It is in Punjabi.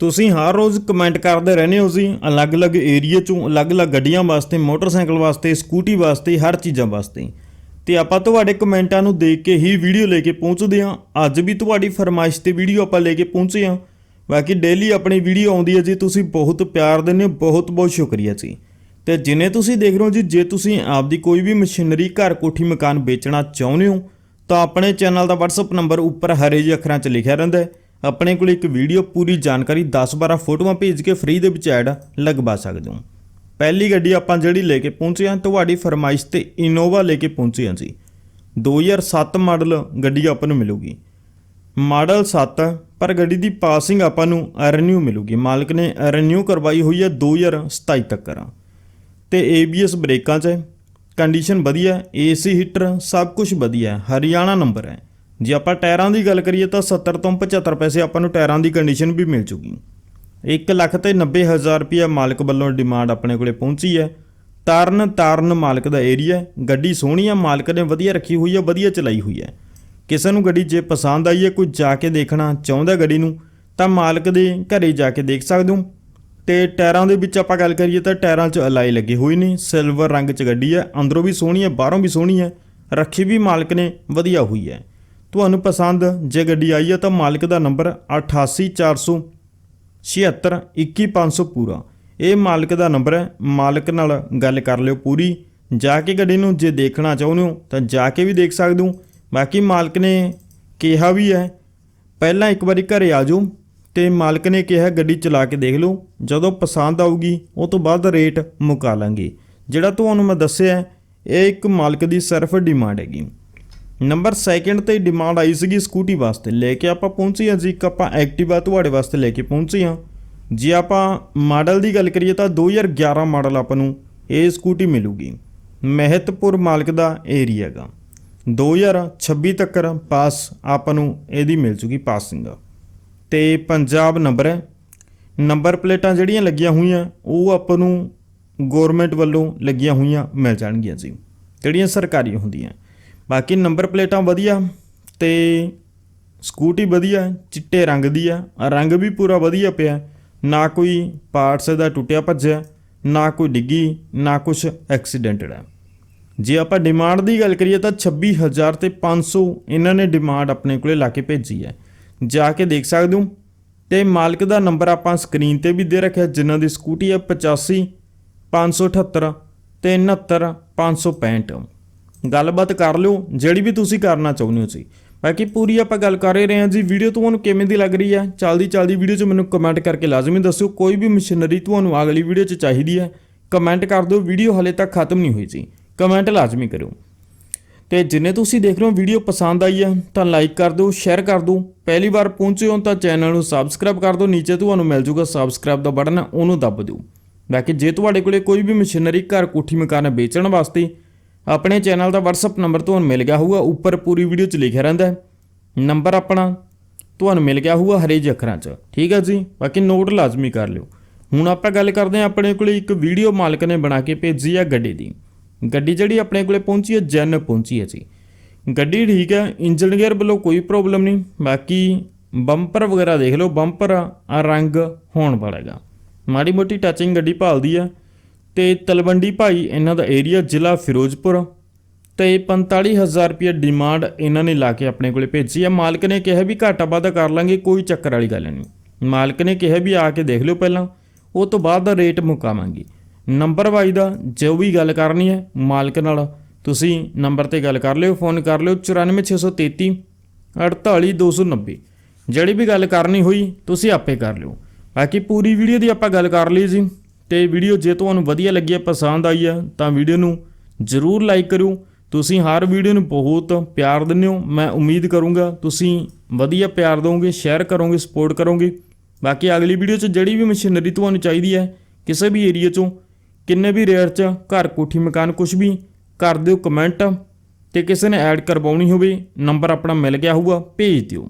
ਤੁਸੀਂ ਹਰ ਰੋਜ਼ ਕਮੈਂਟ ਕਰਦੇ ਰਹਿੰਦੇ ਹੋ ਜੀ, ਅਲੱਗ-ਅਲੱਗ ਏਰੀਆ ਚੋਂ ਅਲੱਗ-ਅਲੱਗ ਗੱਡੀਆਂ ਵਾਸਤੇ, ਮੋਟਰਸਾਈਕਲ ਵਾਸਤੇ, ਸਕੂਟੀ ਵਾਸਤੇ, ਹਰ ਚੀਜ਼ਾਂ ਵਾਸਤੇ। ਤੇ ਆਪਾਂ ਤੁਹਾਡੇ ਕਮੈਂਟਾਂ ਨੂੰ ਦੇਖ ਕੇ ਹੀ ਵੀਡੀਓ ਲੈ ਕੇ ਪਹੁੰਚਦੇ ਹਾਂ। ਅੱਜ ਵੀ ਤੁਹਾਡੀ ਫਰਮਾਇਸ਼ ਤੇ ਵੀਡੀਓ ਆਪਾਂ ਲੈ ਕੇ ਪਹੁੰਚੇ ਹਾਂ। ਬਾਕੀ ਡੇਲੀ ਆਪਣੀ ਵੀਡੀਓ ਆਉਂਦੀ ਹੈ ਜੀ, ਤੁਸੀਂ ਬਹੁਤ ਪਿਆਰ ਦਿੰਦੇ ਹੋ ਬਹੁਤ ਬਹੁਤ ਸ਼ੁਕਰੀਆ ਜੀ। ਤੇ ਜਿਨੇ ਤੁਸੀਂ ਦੇਖ ਰਹੇ ਹੋ ਜੀ, ਜੇ ਤੁਸੀਂ ਆਪਦੀ ਕੋਈ ਵੀ ਮਸ਼ੀਨਰੀ, ਘਰ ਕੋਠੀ ਮਕਾਨ ਵੇਚਣਾ ਚਾਹੁੰਦੇ ਹੋ, ਤਾਂ ਆਪਣੇ ਚੈਨਲ ਦਾ WhatsApp ਨੰਬਰ ਉੱਪਰ ਹਰੇ ਜਿਹੇ ਅੱਖਰਾਂ 'ਚ ਲਿਖਿਆ ਰਹਿੰਦਾ ਹੈ। ਆਪਣੇ ਕੋਲ ਇੱਕ ਵੀਡੀਓ ਪੂਰੀ ਜਾਣਕਾਰੀ 10-12 ਫੋਟੋਆਂ ਭੇਜ ਕੇ ਫ੍ਰੀ ਦੇ ਵਿੱਚ ਐਡ ਲਗਵਾ ਸਕਦੇ ਹੋ। ਪਹਿਲੀ ਗੱਡੀ ਆਪਾਂ ਜਿਹੜੀ ਲੈ ਕੇ ਪਹੁੰਚੇ ਹਾਂ, ਤੁਹਾਡੀ ਫਰਮਾਇਸ਼ ਤੇ ਇਨੋਵਾ ਲੈ ਕੇ ਪਹੁੰਚੇ ਹਾਂ ਜੀ। 2007 ਮਾਡਲ ਗੱਡੀ ਆਪਾਂ ਨੂੰ ਮਿਲੂਗੀ। ਮਾਡਲ 7 ਪਰ ਗੱਡੀ ਦੀ ਪਾਸਿੰਗ ਆਪਾਂ ਨੂੰ ਰੀਨਿਊ ਮਿਲੂਗੀ। ਮਾਲਕ ਨੇ ਰੀਨਿਊ ਕਰਵਾਈ ਹੋਈ ਹੈ 2027 ਤੱਕ। ਤੇ ABS ਬ੍ਰੇਕਾਂ 'ਚ ਹੈ। ਕੰਡੀਸ਼ਨ ਵਧੀਆ ਏਸੀ ਹੀਟਰ ਸਭ ਕੁਝ ਵਧੀਆ ਹਰਿਆਣਾ ਨੰਬਰ ਹੈ। ਜੇ ਆਪਾਂ ਟਾਇਰਾਂ ਦੀ ਗੱਲ ਕਰੀਏ ਤਾਂ 70 ਤੋਂ 75 ਪੈਸੇ ਆਪਾਂ ਨੂੰ ਟਾਇਰਾਂ ਦੀ ਕੰਡੀਸ਼ਨ ਵੀ ਮਿਲ ਜੂਗੀ 1 ਲੱਖ ਤੇ 90 ਹਜ਼ਾਰ ਰੁਪਇਆ ਮਾਲਕ ਵੱਲੋਂ ਡਿਮਾਂਡ ਆਪਣੇ ਕੋਲੇ ਪਹੁੰਚੀ ਹੈ। ਤਾਰਨ ਤਾਰਨ ਮਾਲਕ ਦਾ ਏਰੀਆ ਗੱਡੀ ਸੋਹਣੀ ਆ, ਮਾਲਕ ਨੇ ਵਧੀਆ ਰੱਖੀ ਹੋਈ ਹੈ ਵਧੀਆ ਚਲਾਈ ਹੋਈ ਹੈ। ਕਿਸੇ ਨੂੰ ਗੱਡੀ ਜੇ ਪਸੰਦ ਆਈ ਹੈ, ਕੋਈ ਜਾ ਕੇ ਦੇਖਣਾ ਚਾਹੁੰਦਾ ਗੱਡੀ ਨੂੰ, ਤਾਂ ਮਾਲਕ ਦੇ ਘਰੇ ਜਾ ਕੇ ਦੇਖ ਸਕਦੇ ਹੋ। ਤੇ ਟਾਇਰਾਂ ਦੇ ਵਿੱਚ ਆਪਾਂ ਗੱਲ ਕਰੀਏ ਤਾਂ ਟਾਇਰਾਂ 'ਚ ਅਲਾਈ ਲੱਗੇ ਹੋਏ ਨੇ। ਸਿਲਵਰ ਰੰਗ 'ਚ ਗੱਡੀ ਹੈ, ਅੰਦਰੋਂ ਵੀ ਸੋਹਣੀ ਹੈ, ਬਾਹਰੋਂ ਵੀ ਸੋਹਣੀ ਹੈ। ਰੱਖੀ ਵੀ ਮਾਲਕ ਨੇ, ਵਧੀਆ ਹੋਈ ਹੈ। ਤੁਹਾਨੂੰ ਪਸੰਦ, ਜੇ ਗੱਡੀ ਆਈ ਹੈ ਤਾਂ ਮਾਲਕ ਦਾ ਨੰਬਰ 88400 76 21500 ਪੂਰਾ। ਇਹ ਮਾਲਕ ਦਾ ਨੰਬਰ ਹੈ, ਮਾਲਕ ਨਾਲ ਗੱਲ ਕਰ ਲਿਓ ਪੂਰੀ। ਜਾ ਕੇ ਗੱਡੀ ਨੂੰ ਜੇ ਦੇਖਣਾ ਚਾਹੁੰਦੇ ਹੋ, ਤਾਂ ਜਾ ਕੇ ਵੀ ਦੇਖ ਸਕਦੇ ਹੋ। ਬਾਕੀ ਮਾਲਕ ਨੇ ਕਿਹਾ ਵੀ ਹੈ, ਪਹਿਲਾਂ ਇੱਕ ਵਾਰੀ ਘਰੇ ਆ ਜਾਓ ਤੇ ਮਾਲਕ ਨੇ ਕਿਹਾ ਗੱਡੀ ਚਲਾ ਕੇ ਦੇਖ ਲਓ। ਜਦੋਂ ਪਸੰਦ ਆਊਗੀ, ਉਹ ਤੋਂ ਬਾਅਦ ਰੇਟ ਮੁਕਾ ਲਾਂਗੇ। ਜਿਹੜਾ ਤੁਹਾਨੂੰ ਮੈਂ ਦੱਸਿਆ, ਇਹ ਇੱਕ ਮਾਲਕ ਦੀ ਸਿਰਫ ਡਿਮਾਂਡ ਹੈਗੀ। ਨੰਬਰ ਸੈਕਿੰਡ ਤੇ ਡਿਮਾਂਡ ਆਈ ਸੀਗੀ ਸਕੂਟੀ ਵਾਸਤੇ। ਲੈ ਕੇ ਆਪਾਂ ਪਹੁੰਚੇ ਹਾਂ ਜੀ, ਇੱਕ ਆਪਾਂ ਐਕਟਿਵਾ ਤੁਹਾਡੇ ਵਾਸਤੇ ਲੈ ਕੇ ਪਹੁੰਚੇ ਹਾਂ। ਜੇ ਆਪਾਂ ਮਾਡਲ ਦੀ ਗੱਲ ਕਰੀਏ ਤਾਂ 2011 ਮਾਡਲ ਆਪਾਂ ਨੂੰ ਇਹ ਸਕੂਟੀ ਮਿਲੂਗੀ। ਮਹਿਤਪੁਰ ਮਾਲਕ ਦਾ ਏਰੀਆ ਹੈਗਾ। 2026 ਤੱਕ ਪਾਸ ਆਪਾਂ ਨੂੰ ਇਹਦੀ ਮਿਲ ਜੂਗੀ ਪਾਸਿੰਗ ਤੇ ਪੰਜਾਬ ਨੰਬਰ ਹੈ। ਨੰਬਰ ਪਲੇਟਾਂ ਜਿਹੜੀਆਂ ਲੱਗੀਆਂ ਹੋਈਆਂ, ਉਹ ਆਪਾਂ ਨੂੰ ਗਵਰਨਮੈਂਟ ਵੱਲੋਂ ਲੱਗੀਆਂ ਹੋਈਆਂ ਮਿਲ ਜਾਣਗੀਆਂ ਜੀ। ਜਿਹੜੀਆਂ ਸਰਕਾਰੀ ਹੁੰਦੀਆਂ। ਬਾਕੀ ਨੰਬਰ ਪਲੇਟਾਂ ਵਧੀਆ ਤੇ ਸਕੂਟੀ ਵਧੀਆ, ਚਿੱਟੇ ਰੰਗ ਦੀ ਆ ਰੰਗ ਵੀ ਪੂਰਾ ਵਧੀਆ ਪਿਆ। ਨਾ ਕੋਈ ਪਾਰਟਸ ਦਾ ਟੁੱਟਿਆ ਭੱਜਿਆ, ਨਾ ਕੋਈ ਡਿੱਗੀ, ਨਾ ਕੁਝ ਐਕਸੀਡੈਂਟਡ ਹੈ ਜੇ ਆਪਾਂ ਡਿਮਾਂਡ ਦੀ ਗੱਲ ਕਰੀਏ ਤਾਂ 26000 ਤੇ 500 ਇਹਨਾਂ ਨੇ ਡਿਮਾਂਡ ਆਪਣੇ ਕੋਲੇ ਲਾ ਕੇ ਭੇਜੀ ਹੈ। ਜਾ ਕੇ ਦੇਖ ਸਕਦੇ ਹੋ। ਤੇ ਮਾਲਕ ਦਾ ਨੰਬਰ ਆਪਾਂ ਸਕਰੀਨ ਤੇ ਵੀ ਦੇ ਰੱਖਿਆ, ਜਿਨ੍ਹਾਂ ਦੀ ਸਕੂਟੀ ਹੈ 85 578 ਤੇ 69 565 ਗੱਲਬਾਤ ਕਰ ਲਿਓ, ਜਿਹੜੀ ਵੀ ਤੁਸੀਂ ਕਰਨਾ ਚਾਹੁੰਦੇ ਹੋ ਜੀ ਬਾਕੀ ਪੂਰੀ ਆਪਾਂ ਗੱਲ ਕਰ ਹੀ ਰਹੇ ਹਾਂ ਜੀ ਵੀਡੀਓ ਤੁਹਾਨੂੰ ਕਿਵੇਂ ਦੀ ਲੱਗ ਰਹੀ ਹੈ, ਚਲਦੀ ਚਲਦੀ ਵੀਡੀਓ 'ਚ ਮੈਨੂੰ ਕਮੈਂਟ ਕਰਕੇ ਲਾਜ਼ਮੀ ਦੱਸਿਓ, ਕੋਈ ਵੀ ਮਸ਼ੀਨਰੀ ਤੁਹਾਨੂੰ ਅਗਲੀ ਵੀਡੀਓ 'ਚ ਚਾਹੀਦੀ ਹੈ ਕਮੈਂਟ ਕਰ ਦਿਓ ਵੀਡੀਓ ਹਲੇ ਤੱਕ ਖਤਮ ਨਹੀਂ ਹੋਈ ਜੀ ਕਮੈਂਟ ਲਾਜ਼ਮੀ ਕਰਿਓ। ਤੇ ਜਿੰਨੇ ਤੁਸੀਂ ਦੇਖ ਰਹੇ ਹੋ ਵੀਡੀਓ ਪਸੰਦ ਆਈ ਹੈ, ਤਾਂ ਲਾਈਕ ਕਰ ਦਿਓ ਸ਼ੇਅਰ ਕਰ ਦਿਓ, ਪਹਿਲੀ ਵਾਰ ਪਹੁੰਚੇ ਹੋ ਤਾਂ ਚੈਨਲ ਨੂੰ ਸਬਸਕ੍ਰਾਈਬ ਕਰ ਦਿਓ, ਨੀਚੇ ਤੁਹਾਨੂੰ ਮਿਲ ਜੂਗਾ ਸਬਸਕ੍ਰਾਈਬ ਦਾ ਬਟਨ, ਉਹਨੂੰ ਦੱਬ ਦਿਓ। ਬਾਕੀ ਜੇ ਤੁਹਾਡੇ ਕੋਲੇ ਕੋਈ ਵੀ ਮਸ਼ੀਨਰੀ ਘਰ ਕੋਠੀ ਮਕਾਨ ਵੇਚਣ ਵਾਸਤੇ ਆਪਣੇ ਚੈਨਲ ਦਾ WhatsApp ਨੰਬਰ ਤੁਹਾਨੂੰ ਮਿਲ ਗਿਆ ਹੋਊਗਾ, ਉੱਪਰ ਪੂਰੀ ਵੀਡੀਓ 'ਚ ਲਿਖਿਆ ਰਹਿੰਦਾ ਹੈ। ਨੰਬਰ ਆਪਣਾ ਤੁਹਾਨੂੰ ਮਿਲ ਗਿਆ ਹੋਊਗਾ ਹਰੇ ਜਿਹੇ ਅੱਖਰਾਂ 'ਚ। ਠੀਕ ਹੈ ਜੀ? ਬਾਕੀ ਨੋਟ ਲਾਜ਼ਮੀ ਕਰ ਲਿਓ। ਹੁਣ ਆਪਾਂ ਗੱਲ ਕਰਦੇ ਹਾਂ ਆਪਣੇ ਕੋਲੇ ਇੱਕ ਵੀਡੀਓ ਮਾਲਕ ਨੇ ਬਣਾ ਕੇ ਭੇਜੀ ਹੈ ਗੱਡੀ ਦੀ। ਗੱਡੀ ਜਿਹੜੀ ਆਪਣੇ ਕੋਲੇ ਪਹੁੰਚੀ ਹੈ, ਜੈਨ ਪਹੁੰਚੀ ਹੈ ਜੀ। ਗੱਡੀ ਠੀਕ ਹੈ, ਇੰਜਨ ਗੇਅਰ ਵੱਲੋਂ ਕੋਈ ਪ੍ਰੋਬਲਮ ਨਹੀਂ। ਬਾਕੀ ਬੰਪਰ ਵਗੈਰਾ ਦੇਖ ਲਓ, ਬੰਪਰ ਆ ਰੰਗ ਹੋਣ ਵਾਲਾ ਹੈਗਾ। ਮਾੜੀ ਮੋਟੀ ਟੱਚਿੰਗ ਗੱਡੀ ਭਾਲਦੀ ਹੈ। ਤੇ ਤਲਵੰਡੀ ਭਾਈ ਇਹਨਾਂ ਦਾ ਏਰੀਆ ਜ਼ਿਲ੍ਹਾ ਫਿਰੋਜ਼ਪੁਰ ਤੇ 45000 ਰੁਪਏ ਡਿਮਾਂਡ ਇਹਨਾਂ ਨੇ ਲਾ ਕੇ ਆਪਣੇ ਕੋਲੇ ਭੇਜੀ ਹੈ ਮਾਲਕ ਨੇ ਕਿਹਾ ਵੀ ਘਾਟਾ ਵਾਧਾ ਕਰ ਲਾਂਗੇ, ਕੋਈ ਚੱਕਰ ਵਾਲੀ ਗੱਲ ਨਹੀਂ। ਮਾਲਕ ਨੇ ਕਿਹਾ ਵੀ ਆ ਕੇ ਦੇਖ ਲਿਓ ਪਹਿਲਾਂ, ਉਹ ਤੋਂ ਬਾਅਦ ਦਾ ਰੇਟ ਮੁਕਾਵਾਂਗੇ। ਨੰਬਰ ਵਾਈ ਦਾ ਜੋ ਵੀ ਗੱਲ ਕਰਨੀ ਹੈ, ਮਾਲਕ ਨਾਲ ਤੁਸੀਂ ਨੰਬਰ ਤੇ ਗੱਲ ਕਰ ਲਿਓ ਫੋਨ ਕਰ ਲਿਓ 94633 48290 ਜਿਹੜੀ ਵੀ ਗੱਲ ਕਰਨੀ ਹੋਈ, ਤੁਸੀਂ ਆਪੇ ਕਰ ਲਿਓ। ਬਾਕੀ ਪੂਰੀ ਵੀਡੀਓ ਦੀ ਆਪਾਂ ਗੱਲ ਕਰ ਲਈ ਜੀ ਤੇ ਵੀਡੀਓ ਜੇ ਤੁਹਾਨੂੰ ਵਧੀਆ ਲੱਗੀ ਹੈ ਪਸੰਦ ਆਈ ਹੈ ਤਾਂ ਵੀਡੀਓ ਨੂੰ ਜ਼ਰੂਰ ਲਾਈਕ ਕਰਿਓ। ਤੁਸੀਂ ਹਰ ਵੀਡੀਓ ਨੂੰ ਬਹੁਤ ਪਿਆਰ ਦਿੰਦੇ ਹੋ। ਮੈਂ ਉਮੀਦ ਕਰੂੰਗਾ ਤੁਸੀਂ ਵਧੀਆ ਪਿਆਰ ਦਿਓਗੇ, ਸ਼ੇਅਰ ਕਰੋਗੇ, ਸਪੋਰਟ ਕਰੋਗੇ। ਬਾਕੀ ਅਗਲੀ ਵੀਡੀਓ 'ਚ ਜਿਹੜੀ ਵੀ ਮਸ਼ੀਨਰੀ ਤੁਹਾਨੂੰ ਚਾਹੀਦੀ ਹੈ, ਕਿਸੇ ਵੀ ਏਰੀਆ 'ਚੋਂ, ਕਿੰਨੇ ਵੀ ਰੇਟ 'ਚ, ਘਰ, ਕੋਠੀ, ਮਕਾਨ ਕੁਝ ਵੀ, ਕਰ ਦਿਓ ਕਮੈਂਟ। ਤੇ ਕਿਸੇ ਨੇ ਐਡ ਕਰਵਾਉਣੀ ਹੋਵੇ, ਨੰਬਰ ਆਪਣਾ ਮਿਲ ਗਿਆ ਹੋਊਗਾ, ਭੇਜ ਦਿਓ।